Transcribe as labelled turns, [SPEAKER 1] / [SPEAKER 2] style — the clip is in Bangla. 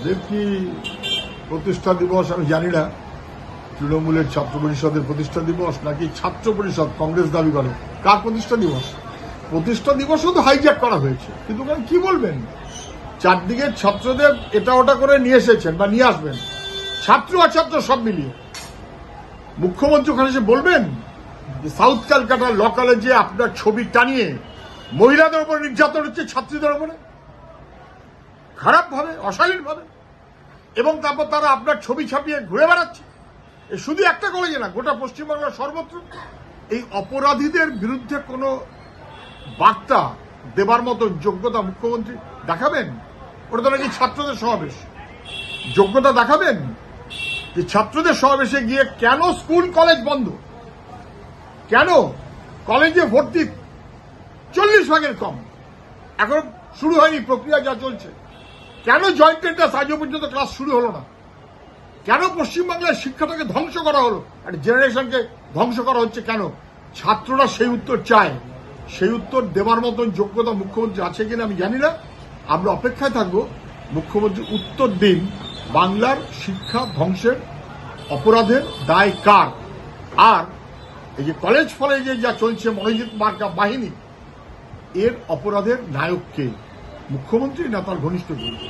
[SPEAKER 1] তাদের কি প্রতিষ্ঠা দিবস, আমি জানি না, তৃণমূলের ছাত্র পরিষদের প্রতিষ্ঠা দিবস নাকি ছাত্র পরিষদ, কংগ্রেস দাবি করে। কার প্রতিষ্ঠা দিবস? প্রতিষ্ঠা দিবসও তো হাইজ্যাক করা হয়েছে। কিন্তু কি বলবেন? চারদিকে ছাত্রদের এটা ওটা করে নিয়ে এসেছেন বা নিয়ে আসবেন। ছাত্র অছাত্র সব মিলিয়ে। মুখ্যমন্ত্রী ওখানে এসে বলবেন যে সাউথ ক্যালকাটার ল কলেজে আপনার ছবি টানিয়ে মহিলাদের উপর নির্যাতন হচ্ছে ছাত্রীদের উপরে? খারাপ ভাবে, অশালীন ভাবে। এবং তারপর তারা আপনার ছবি ছাপিয়ে ঘুরে বেড়াচ্ছে। শুধু একটা কলেজে না, গোটা পশ্চিমবাংলার সর্বত্র। এই অপরাধীদের বিরুদ্ধে কোনো বার্তা দেবার মতো যোগ্যতা মুখ্যমন্ত্রী দেখাবেন? ওটা তো নাকি ছাত্রদের সমাবেশ। যোগ্যতা দেখাবেন? যে ছাত্রদের সমাবেশে গিয়ে কেন স্কুল, কলেজ বন্ধ? কেন কলেজে ভর্তি চল্লিশ ভাগের কম? এখন শুরু হয়নি, প্রক্রিয়া যা চলছে। কেন জয়েন্ট এন্ট্রান্স আজও পর্যন্ত ক্লাস শুরু হলো না? কেন পশ্চিমবাংলার শিক্ষাটাকে ধ্বংস করা হলো? একটা জেনারেশনকে ধ্বংস করা হচ্ছে কেন? ছাত্ররা সেই উত্তর চায়। সেই উত্তর দেওয়ার মতন যোগ্যতা মুখ্যমন্ত্রী আছে কিনা আমি জানি না। আমরা অপেক্ষায় থাকব। মুখ্যমন্ত্রী উত্তর দিন, বাংলার শিক্ষা ধ্বংসের অপরাধের দায় কার? আর এই যে কলেজ ফলেজে যা চলছে মনোজিৎ মার্কা বাহিনী, এর অপরাধের নায়ক কে? মুখ্যমন্ত্রী না তার ঘনিষ্ঠ বন্ধু?